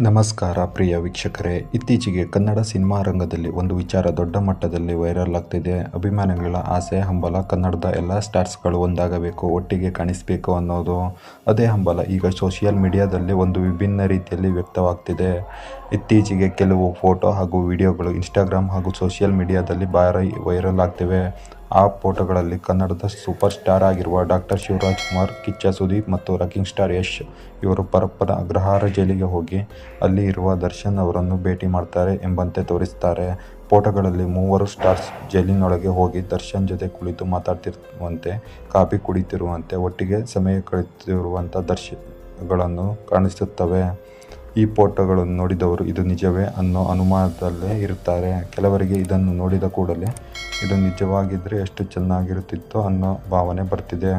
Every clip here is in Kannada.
ನಮಸ್ಕಾರ ಪ್ರಿಯ ವೀಕ್ಷಕರೇ. ಇತ್ತೀಚೆಗೆ ಕನ್ನಡ ಸಿನಿಮಾ ರಂಗದಲ್ಲಿ ಒಂದು ವಿಚಾರ ದೊಡ್ಡ ಮಟ್ಟದಲ್ಲಿ ವೈರಲ್ ಆಗ್ತಿದೆ. ಅಭಿಮಾನಿಗಳ ಆಸೆ, ಹಂಬಲ, ಕನ್ನಡದ ಎಲ್ಲ ಸ್ಟಾರ್ಸ್ಗಳು ಒಂದಾಗಬೇಕು, ಒಟ್ಟಿಗೆ ಕಾಣಿಸಬೇಕು ಅನ್ನೋದು. ಅದೇ ಹಂಬಲ ಈಗ ಸೋಷಿಯಲ್ ಮೀಡಿಯಾದಲ್ಲಿ ಒಂದು ವಿಭಿನ್ನ ರೀತಿಯಲ್ಲಿ ವ್ಯಕ್ತವಾಗ್ತಿದೆ. ಇತ್ತೀಚೆಗೆ ಕೆಲವು ಫೋಟೋ ಹಾಗೂ ವಿಡಿಯೋಗಳು ಇನ್ಸ್ಟಾಗ್ರಾಮ್ ಹಾಗೂ ಸೋಷಿಯಲ್ ಮೀಡಿಯಾದಲ್ಲಿ ಭಾರಿ ವೈರಲ್ ಆಗ್ತಿವೆ. ಆ ಫೋಟೋಗಳಲ್ಲಿ ಕನ್ನಡದ ಸೂಪರ್ ಸ್ಟಾರ್ ಆಗಿರುವ ಡಾಕ್ಟರ್ ಶಿವರಾಜ್ ಕುಮಾರ್, ಕಿಚ್ಚ ಸುದೀಪ್ ಮತ್ತು ರಕ್ಕಿಂಗ್ ಸ್ಟಾರ್ ಯಶ್ ಇವರು ಪರಪ್ಪನ ಅಗ್ರಹಾರ ಜೈಲಿಗೆ ಹೋಗಿ ಅಲ್ಲಿ ಇರುವ ದರ್ಶನ್ ಅವರನ್ನು ಭೇಟಿ ಮಾಡ್ತಾರೆ ಎಂಬಂತೆ ತೋರಿಸ್ತಾರೆ. ಫೋಟೋಗಳಲ್ಲಿ ಮೂವರು ಸ್ಟಾರ್ಸ್ ಜೈಲಿನೊಳಗೆ ಹೋಗಿ ದರ್ಶನ್ ಜೊತೆ ಕುಳಿತು ಮಾತಾಡ್ತಿರುವಂತೆ, ಕಾಫಿ ಕುಡಿತಿರುವಂತೆ ಒಟ್ಟಿಗೆ ಸಮಯ ಕಳೆಯುತ್ತಿರುವಂಥ ದರ್ಶನಗಳನ್ನು ಕಾಣಿಸುತ್ತವೆ. ಈ ಫೋಟೋಗಳನ್ನು ನೋಡಿದವರು ಇದು ನಿಜವೇ ಅನ್ನೋ ಅನುಮಾನದಲ್ಲೇ ಇರುತ್ತಾರೆ. ಕೆಲವರಿಗೆ ಇದನ್ನು ನೋಡಿದ ಕೂಡಲೇ ಇದು ನಿಜವಾಗಿದ್ದರೆ ಎಷ್ಟು ಚೆನ್ನಾಗಿರುತ್ತಿತ್ತು ಅನ್ನೋ ಭಾವನೆ ಬರ್ತಿದೆ.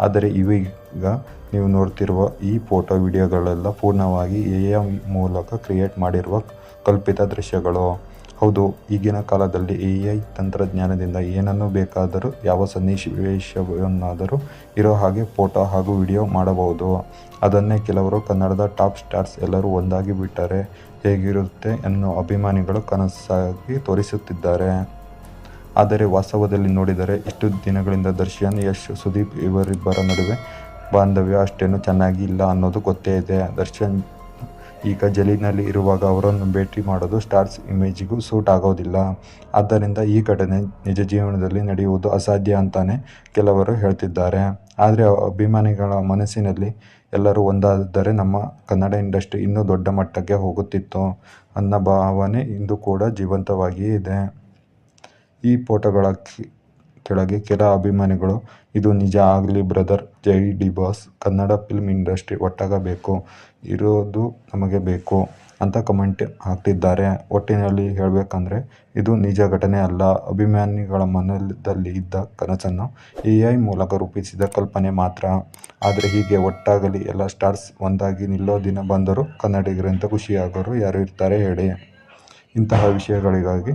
ಆದರೆ ಇವೀಗ ನೀವು ನೋಡ್ತಿರುವ ಈ ಫೋಟೋ ವಿಡಿಯೋಗಳೆಲ್ಲ ಪೂರ್ಣವಾಗಿ ಎ ಮೂಲಕ ಕ್ರಿಯೇಟ್ ಮಾಡಿರುವ ಕಲ್ಪಿತ ದೃಶ್ಯಗಳು. ಹೌದು, ಈಗಿನ ಕಾಲದಲ್ಲಿ ಎ ಐ ತಂತ್ರಜ್ಞಾನದಿಂದ ಏನನ್ನು ಬೇಕಾದರೂ, ಯಾವ ಸನ್ನಿವೇಶವನ್ನಾದರೂ ಇರೋ ಹಾಗೆ ಫೋಟೋ ಹಾಗೂ ವಿಡಿಯೋ ಮಾಡಬಹುದು. ಅದನ್ನೇ ಕೆಲವರು ಕನ್ನಡದ ಟಾಪ್ ಸ್ಟಾರ್ಸ್ ಎಲ್ಲರೂ ಒಂದಾಗಿ ಬಿಟ್ಟರೆ ಹೇಗಿರುತ್ತೆ ಅನ್ನೋ ಅಭಿಮಾನಿಗಳು ಕನಸಾಗಿ ತೋರಿಸುತ್ತಿದ್ದಾರೆ. ಆದರೆ ವಾಸ್ತವದಲ್ಲಿ ನೋಡಿದರೆ ಇಷ್ಟು ದಿನಗಳಿಂದ ದರ್ಶನ್ ಯಶ್, ಸುದೀಪ್ ಇವರಿಬ್ಬರ ನಡುವೆ ಬಾಂಧವ್ಯ ಅಷ್ಟೇನು ಚೆನ್ನಾಗಿ ಇಲ್ಲ ಅನ್ನೋದು ಗೊತ್ತೇ ಇದೆ. ದರ್ಶನ್ ಈಗ ಜಲೀನಲ್ಲಿ ಇರುವಾಗ ಅವರನ್ನು ಭೇಟಿ ಮಾಡೋದು ಸ್ಟಾರ್ಸ್ ಇಮೇಜಿಗೂ ಸೂಟ್ ಆಗೋದಿಲ್ಲ. ಆದ್ದರಿಂದ ಈ ಘಟನೆ ನಿಜ ಜೀವನದಲ್ಲಿ ನಡೆಯುವುದು ಅಸಾಧ್ಯ ಅಂತಾನೆ ಕೆಲವರು ಹೇಳ್ತಿದ್ದಾರೆ. ಆದರೆ ಅಭಿಮಾನಿಗಳ ಮನಸ್ಸಿನಲ್ಲಿ ಎಲ್ಲರೂ ಒಂದಾದರೆ ನಮ್ಮ ಕನ್ನಡ ಇಂಡಸ್ಟ್ರಿ ಇನ್ನೂ ದೊಡ್ಡ ಮಟ್ಟಕ್ಕೆ ಹೋಗುತ್ತಿತ್ತು ಅನ್ನೋ ಭಾವನೆ ಇಂದು ಕೂಡ ಜೀವಂತವಾಗಿಯೇ ಇದೆ. ಈ ಫೋಟೋಗಳ ಕೆಳಗೆ ಕೆಲ ಅಭಿಮಾನಿಗಳು, ಇದು ನಿಜ ಆಗಲಿ ಬ್ರದರ್, ಜೈ D boss, Kannada film industry ಒಟ್ಟಾಗಬೇಕು ಇರೋದು ನಮಗೆ ಬೇಕು ಅಂತ ಕಮೆಂಟ್ ಹಾಕ್ತಿದ್ದಾರೆ. ಒಟ್ಟಿನಲ್ಲಿ ಹೇಳಬೇಕಂದ್ರೆ, ಇದು ನಿಜ ಘಟನೆ ಅಲ್ಲ, ಅಭಿಮಾನಿಗಳ ಮನದಲ್ಲಿ ಇದ್ದ ಕನಸನ್ನು ಎ ಐ ಮೂಲಕ ರೂಪಿಸಿದ ಕಲ್ಪನೆ ಮಾತ್ರ. ಆದರೆ ಹೀಗೆ ಒಟ್ಟಾಗಲಿ ಎಲ್ಲ ಸ್ಟಾರ್ಸ್ ಒಂದಾಗಿ ನಿಲ್ಲೋ ದಿನ ಬಂದರೂ ಕನ್ನಡಿಗರಂತ ಖುಷಿಯಾಗೋರು ಯಾರು ಇರ್ತಾರೆ ಹೇಳಿ. ಇಂತಹ ವಿಷಯಗಳಿಗಾಗಿ